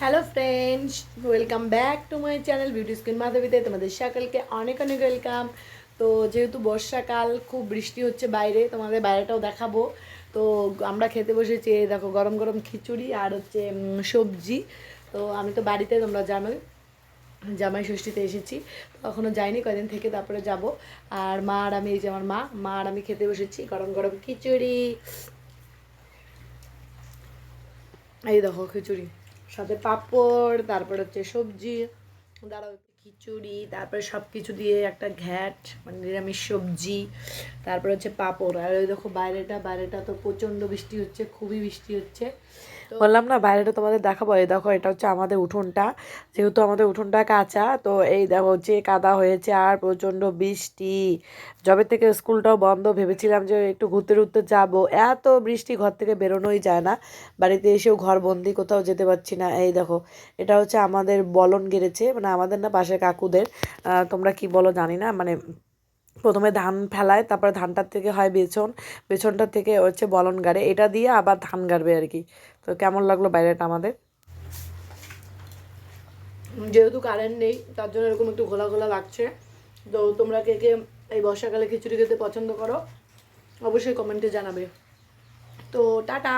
Hello friends welcome back to my channel beauty skin মাধবীতে তোমাদের সকলকে অনেক অনেক ওয়েলকাম তো যেহেতু বর্ষাকাল, খুব বৃষ্টি হচ্ছে বাইরে, তোমাদের বাইরেটাও দেখাবো। তো আমরা খেতে বসেছি দেখো, গরম গরম খিচুড়ি আর হচ্ছে সবজি। তো আমি তো বাড়িতে, তোমরা জানোই, জামাই ষষ্ঠীতে এসেছি। তখনও যাইনি, কয়দিন থেকে তারপরে যাব। আর মা আর আমি, এই যে আমার মা মা আর আমি খেতে বসেছি, গরম গরম খিচুড়ি। এই দেখো, খিচুড়ি। সাথে পাঁপড় তারপর হচ্ছে সবজি দাঁড়াও খিচুড়ি, তারপরে সব কিছু দিয়ে একটা ঘ্যাট মানে নিরামিষ সবজি, তারপর হচ্ছে পাঁপড়। আর ওই দেখো বাইরেটা বাইরেটা তো প্রচণ্ড বৃষ্টি হচ্ছে, খুবই বৃষ্টি হচ্ছে। বললাম না, বাইরেটা তোমাদের দেখাবো। এই দেখো, এটা হচ্ছে আমাদের উঠোনটা। যেহেতু আমাদের উঠোনটা কাঁচা, তো এই দেখো যে কাদা হয়েছে আর প্রচণ্ড বৃষ্টি। যবে থেকে স্কুলটাও বন্ধ, ভেবেছিলাম যে একটু ঘুরতে ঘুরতে যাব। এত বৃষ্টি ঘর থেকে বেরোনোই যায় না। বাড়িতে এসেও ঘর বন্দি, কোথাও যেতে পারছি না। এই দেখো, এটা হচ্ছে আমাদের বলন গেড়েছে। মানে আমাদের না পাশে কাকুদের তোমরা কি বলো জানি না মানে প্রথমে ধান ফেলায়, তারপরে ধানটার থেকে হয় বেছন, বেছনটার থেকে হচ্ছে বলন গাড়ে, এটা দিয়ে আবার ধান গাড়বে আর কি। তো কেমন লাগল বাইরেটা আমাদের? যেহেতু কারেন্ট নেই, তার জন্য এরকম একটু ঘোলা ঘোলা লাগছে। তো তোমরা কে কে এই বর্ষাকালে খিচুড়ি খেতে পছন্দ করো, অবশ্যই কমেন্টে জানাবে। তো টাটা!